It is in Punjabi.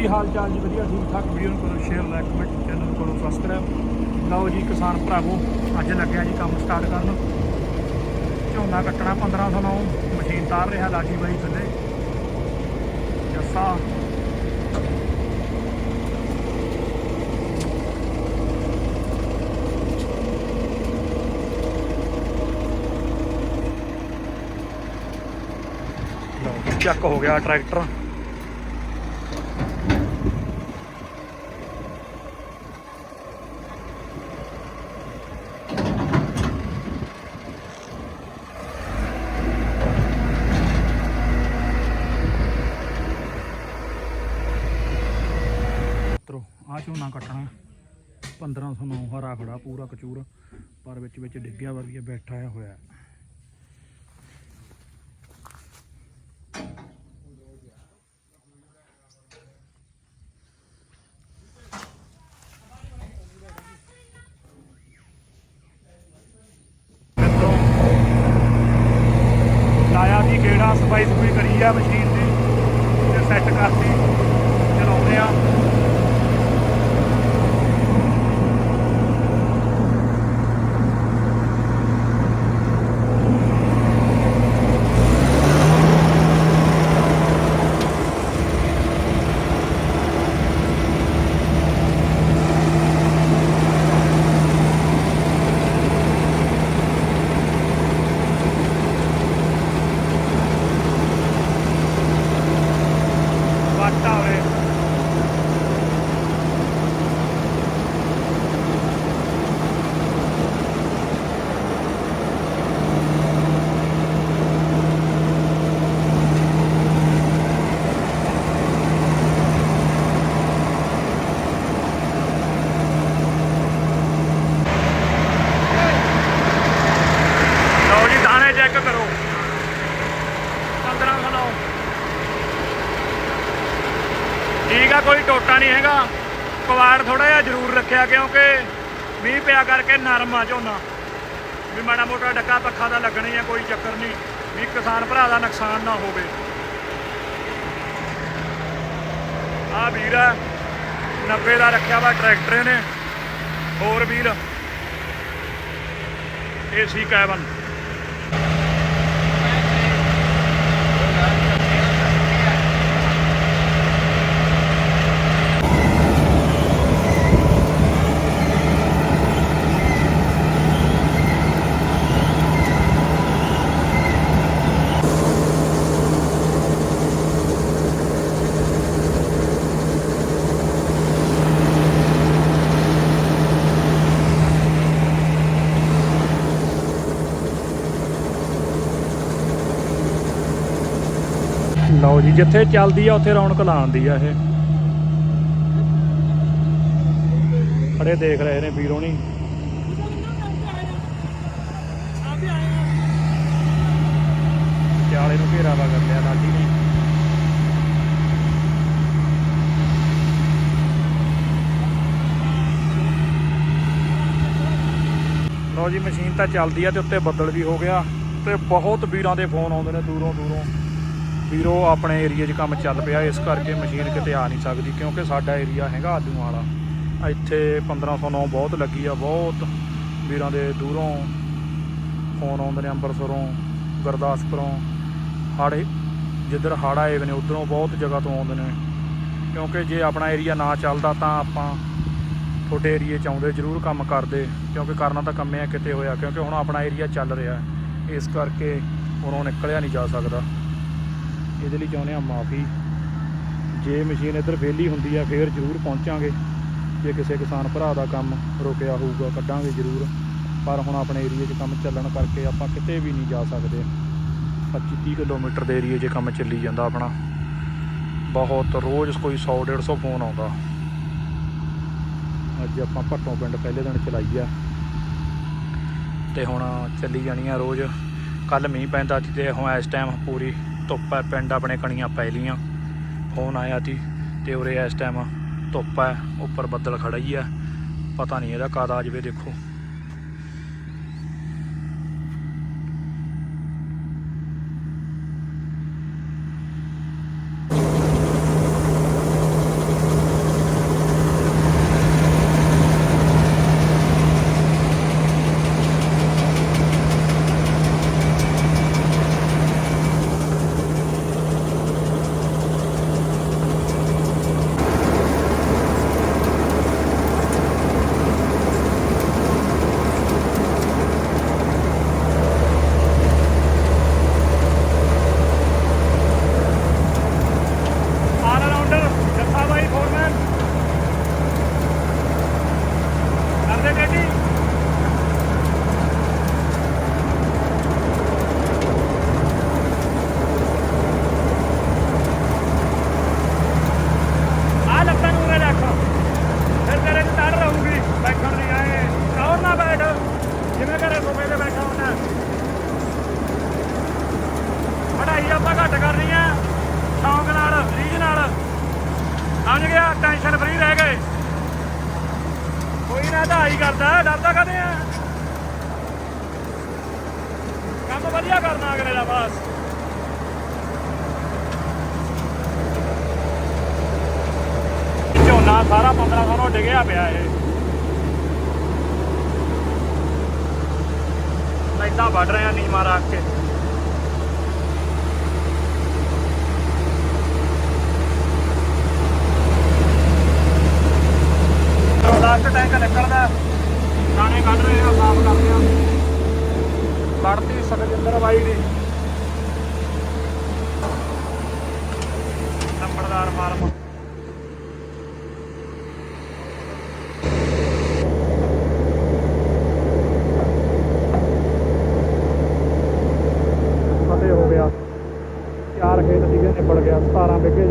ਕੀ ਹਾਲ ਚਾਲ ਜੀ? ਵਧੀਆ, ਠੀਕ ਠਾਕ? ਵੀਡੀਓ ਨੂੰ ਕਰੋ ਸ਼ੇਅਰ ਲਾਈਕ ਕਮੈਂਟ ਚੈਨਲ ਨੂੰ ਕਰੋ ਸਬਸਕ੍ਰਾਈਬ ਲਓ ਜੀ ਕਿਸਾਨ ਭਰਾਵੋ, ਅੱਜ ਲੱਗਿਆ ਜੀ ਕੰਮ ਸਟਾਰਟ ਕਰਨ। ਝੋਨਾ ਕੱਟਣਾ 1509 ਮਸ਼ੀਨ ਤਾਰ ਰਿਹਾ ਲਾਜੀ ਬਾਈ ਥੱਲੇ। ਜੱਸਾ। ਲਓ ਚੱਕ ਹੋ ਗਿਆ ਟਰੈਕਟਰ। ਆ ਝੋਨਾ ਕੱਟਣਾ। 1509 ਹਰਾ ਖੜਾ, ਪੂਰਾ ਕਚੂਰ, ਪਰ ਵਿੱਚ ਵਿੱਚ ਡਿੱਗਿਆ ਵਰਗੀ ਬੈਠਾ ਹੋਇਆ। ਲਾਇਆ ਦੀ ਗੇੜਾ ਸਫ਼ਾਈ ਸਫੂਈ ਕਰੀ ਆ ਮਸ਼ੀਨ ਦੀ, ਤੇ ਸੈੱਟ ਕਰਤੀ, ਚਲਾਉਂਦੇ ਆ ਵਾਟਾ ਹੋਵੇ ਲਓ ਜੀ ਦਾਣੇ ਚੈੱਕ ਕਰੋ 1500 ਲਓ ਠੀਕ ਆ, ਕੋਈ ਟੋਟਾ ਨਹੀਂ ਹੈਗਾ। ਕਵਾੜ ਥੋੜਾ ਜਿਹਾ ਜ਼ਰੂਰ ਰੱਖਿਆ, ਕਿਉਂਕਿ ਮੀਂਹ ਪਿਆ ਕਰਕੇ ਨਰਮ ਆ ਝੋਨਾ। ਵੀ ਮਾੜਾ ਮੋਟਾ ਡੱਕਾ ਪੱਖਾ ਦਾ ਲੱਗਣੀ ਹੈ ਕੋਈ ਚੱਕਰ ਨਹੀਂ। ਵੀ ਕਿਸਾਨ ਭਰਾ ਦਾ ਨੁਕਸਾਨ ਨਾ ਹੋਵੇ। ਆ ਵੀਰ ਆ 90 ਦਾ ਰੱਖਿਆ ਵਾ ਟਰੈਕਟਰ ਨੇ ਹੋਰ ਵੀਰ, ਏਸੀ ਕੈਬਨ। ਲਓ ਜੀ, ਜਿੱਥੇ ਚੱਲਦੀ ਆ, ਉੱਥੇ ਰੌਣਕ ਲਾਉਂਦੀ ਆ ਇਹ। ਖੜੇ ਦੇਖ ਰਹੇ ਨੇ ਵੀਰੋਂ ਨਹੀਂ ਚਾਲੇ ਨੂੰ ਘੇਰਾ ਕਰ ਲਿਆ, ਲਾਡੀ ਨੇ। ਲਓ ਜੀ, ਮਸ਼ੀਨ ਤਾਂ ਚੱਲਦੀ ਆ ਤੇ ਉੱਤੇ ਬੱਦਲ ਵੀ ਹੋ ਗਿਆ ਤੇ ਬਹੁਤ ਵੀਰਾਂ ਦੇ ਫੋਨ ਆਉਂਦੇ ਨੇ ਦੂਰੋਂ ਦੂਰੋਂ ਵੀਰੋ, ਆਪਣੇ ਏਰੀਆ 'ਚ ਕੰਮ ਚੱਲ ਪਿਆ, ਇਸ ਕਰਕੇ ਮਸ਼ੀਨ ਕਿਤੇ ਆ ਨਹੀਂ ਸਕਦੀ, ਕਿਉਂਕਿ ਸਾਡਾ ਏਰੀਆ ਹੈਗਾ ਆਲੂਆਂ ਵਾਲਾ। ਇੱਥੇ 1509 ਬਹੁਤ ਲੱਗੀ ਆ, ਬਹੁਤ ਵੀਰਾਂ ਦੇ ਦੂਰੋਂ ਫੋਨ ਆਉਂਦੇ ਨੇ ਅੰਮ੍ਰਿਤਸਰੋਂ ਗੁਰਦਾਸਪੁਰੋਂ। ਹਾੜੇ ਜਿੱਧਰ ਹੜ੍ਹ ਆਏ ਹੋਏ ਨੇ, ਉਧਰੋਂ ਬਹੁਤ ਜਗ੍ਹਾ ਤੋਂ ਆਉਂਦੇ ਨੇ। ਕਿਉਂਕਿ ਜੇ ਆਪਣਾ ਏਰੀਆ ਨਾ ਚੱਲਦਾ ਤਾਂ ਆਪਾਂ ਤੁਹਾਡੇ ਏਰੀਏ 'ਚ ਆਉਂਦੇ, ਜ਼ਰੂਰ ਕੰਮ ਕਰਦੇ, ਕਿਉਂਕਿ ਕਰਨਾ ਤਾਂ ਕੰਮਿਆ ਕਿਤੇ ਹੋਇਆ, ਕਿਉਂਕਿ ਹੁਣ ਆਪਣਾ ਏਰੀਆ ਚੱਲ ਰਿਹਾ। ਇਸ ਕਰਕੇ ਉਰੋਂ ਨਿਕਲਿਆ ਨਹੀਂ ਜਾ ਸਕਦਾ। ਇਹਦੇ ਲਈ ਚਾਹੁੰਦੇ ਆ ਮਾਫੀ। ਜੇ ਮਸ਼ੀਨ ਇੱਧਰ ਵਿਹਲੀ ਹੁੰਦੀ ਆ, ਫੇਰ ਜ਼ਰੂਰ ਪਹੁੰਚਾਂਗੇ। ਜੇ ਕਿਸੇ ਕਿਸਾਨ ਭਰਾ ਦਾ ਕੰਮ ਰੁਕਿਆ ਹੋਊਗਾ, ਕੱਢਾਂਗੇ ਜ਼ਰੂਰ। ਪਰ ਹੁਣ ਆਪਣੇ ਏਰੀਏ 'ਚ ਕੰਮ ਚੱਲਣ ਕਰਕੇ ਆਪਾਂ ਕਿਤੇ ਵੀ ਨਹੀਂ ਜਾ ਸਕਦੇ। 25 ਕਿਲੋਮੀਟਰ ਦੇ ਏਰੀਏ 'ਚ ਕੰਮ ਚੱਲੀ ਜਾਂਦਾ ਆਪਣਾ। ਬਹੁਤ ਰੋਜ਼ ਕੋਈ 100 150 ਫੋਨ ਆਉਂਦਾ। ਅੱਜ ਆਪਾਂ ਭੱਟੋਂ ਪਿੰਡ ਪਹਿਲੇ ਦਿਨ ਚਲਾਈ ਆ। ਤੇ ਹੁਣ ਚੱਲੀ ਜਾਣੀ ਆ ਰੋਜ਼। ਕੱਲ ਮੀਂਹ ਪੈਂਦਾ ਸੀ ਤੇ ਹੁਣ ਇਸ ਟਾਈਮ ਪੂਰੀ ਧੁੱਪ ਹੈ, ਪਿੰਡ ਆਪਣੇ ਕਣੀਆਂ ਪੈ ਲੀਆਂ ਫੋਨ ਆਇਆ ਸੀ ਤੇ ਉਰੇ ਇਸ ਟਾਈਮ ਧੁੱਪ ਹੈ, ਉੱਪਰ ਬੱਦਲ ਖੜਾ ਹੀ ਆ ਪਤਾ ਨਹੀਂ ਇਹਦਾ ਕਾਦਾ ਆ ਜਾਵੇ, ਦੇਖੋ। ਗਿਆ ਟੈਨਸ਼ਨ ਫਰੀ ਰਹਿ ਗਏ। ਕੋਈ ਨਾ ਤਾਂ ਆਈ ਕਰਦਾ, ਡਰਦਾ ਕਦੇ ਆ? ਕੰਮ ਵਧੀਆ ਕਰਨਾ ਅਗਲੇ ਦਾ ਬਸ। ਝੋਨਾ ਸਾਰਾ 1500 ਨੂੰ ਡਿੱਗਿਆ ਪਿਆ ਇਹ। ਇਦਾਂ ਵੱਢ ਰਹੇ ਆ ਨੀਮਾ ਰੱਖ ਕੇ ਲਾਸਟ ਟੈਂਕ ਨਿਕਲਦਾ ਦਾਣੇ ਕੱਢ ਰਹੇ ਆ ਸਾਫ਼ ਕਰਦੇ ਆ ਕੱਢਤੀ ਸੁਖਜਿੰਦਰ ਬਾਈ ਦੀ। ਨੰਬਰਦਾਰ ਫਾਰਮ। ਫਤਿਹ ਹੋ ਗਿਆ। ਚਾਰ ਖੇਤ ਸੀਗੇ, ਨਿਬੜ ਗਿਆ। 17 ਵਿਗੇ